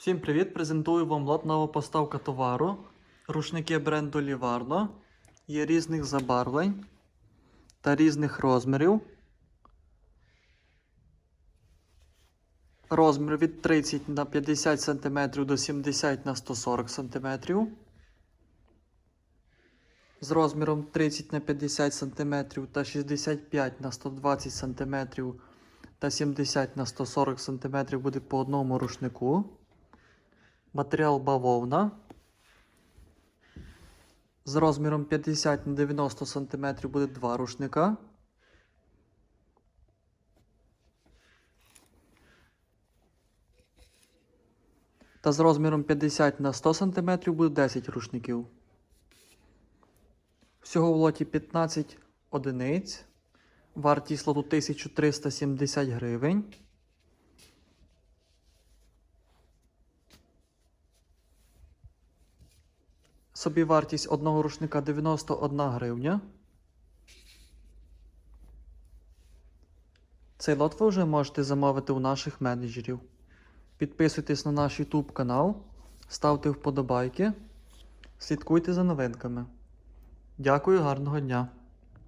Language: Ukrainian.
Всім привіт! Презентую вам лот поставка товару. Рушники бренду Livarno. Є різних забарвлень та різних розмірів. Розмір від 30 на 50 см до 70 на 140 см. З розміром 30 на 50 см та 65 на 120 см та 70 на 140 см буде по одному рушнику. Матеріал бавовна. З розміром 50 на 90 см буде два рушника. Та з розміром 50 на 100 см буде 10 рушників. Всього в лоті 15 одиниць. Вартість лоту 1370 гривень. Собівартість одного рушника 91 гривня. Цей лот ви вже можете замовити у наших менеджерів. Підписуйтесь на наш YouTube канал, ставте вподобайки, слідкуйте за новинками. Дякую, гарного дня!